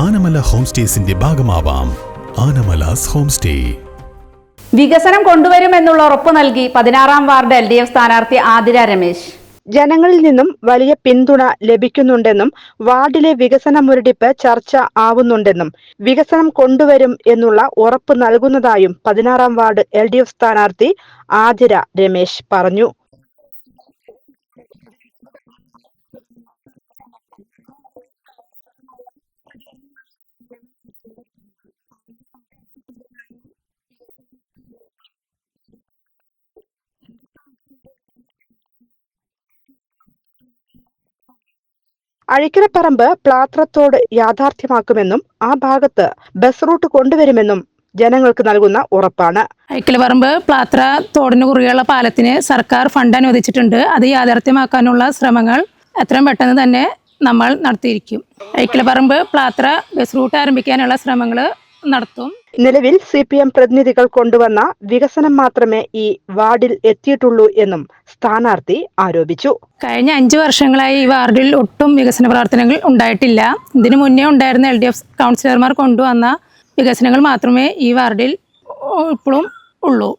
Anamala home സ്റ്റേസിന്റെ ഭാഗമാവാം Anamalas home stay വികസനം കൊണ്ടുവരുമെന്നുള്ള ഉറപ്പ് നൽകി പതിനാറാം വാർഡ് എൽ ഡി എഫ് സ്ഥാനാർത്ഥി ആതിര രമേശ്. ജനങ്ങളിൽ നിന്നും വലിയ പിന്തുണ ലഭിക്കുന്നുണ്ടെന്നും വാർഡിലെ വികസന മുരടിപ്പ് ചർച്ച ആവുന്നുണ്ടെന്നും വികസനം കൊണ്ടുവരും എന്നുള്ള ഉറപ്പ് നൽകുന്നതായും പതിനാറാം വാർഡ് എൽ ഡി എഫ് സ്ഥാനാർത്ഥി ആതിര രമേശ് പറഞ്ഞു. അഴിക്കരപ്പറമ്പ് പ്ലാത്രത്തോട് യാഥാർത്ഥ്യമാക്കുമെന്നും ആ ഭാഗത്ത് ബസ് റൂട്ട് കൊണ്ടുവരുമെന്നും ജനങ്ങൾക്ക് നൽകുന്ന ഉറപ്പാണ്. ഐക്കലപറമ്പ് പ്ലാത്ര തോടിന് കുറുകെയുള്ള പാലത്തിന് സർക്കാർ ഫണ്ട് അനുവദിച്ചിട്ടുണ്ട്. അത് യാഥാർത്ഥ്യമാക്കാനുള്ള ശ്രമങ്ങൾ എത്രയും പെട്ടെന്ന് തന്നെ നമ്മൾ നടത്തിയിരിക്കും. ഐക്കലപറമ്പ് പ്ലാത്ര ബസ് റൂട്ട് ആരംഭിക്കാനുള്ള ശ്രമങ്ങൾ നടത്തും. നിലവിൽ സി പി എം പ്രതിനിധികൾ കൊണ്ടുവന്ന വികസനം മാത്രമേ ഈ വാർഡിൽ എത്തിയിട്ടുള്ളൂ എന്നും സ്ഥാനാർത്ഥി ആരോപിച്ചു. കഴിഞ്ഞ അഞ്ചു വർഷങ്ങളായി ഈ വാർഡിൽ ഒട്ടും വികസന പ്രവർത്തനങ്ങൾ ഉണ്ടായിട്ടില്ല. ഇതിനു മുന്നേ ഉണ്ടായിരുന്ന എൽ ഡി എഫ് കൗൺസിലർമാർ കൊണ്ടുവന്ന വികസനങ്ങൾ മാത്രമേ ഈ വാർഡിൽ ഇപ്പോഴും ഉള്ളൂ.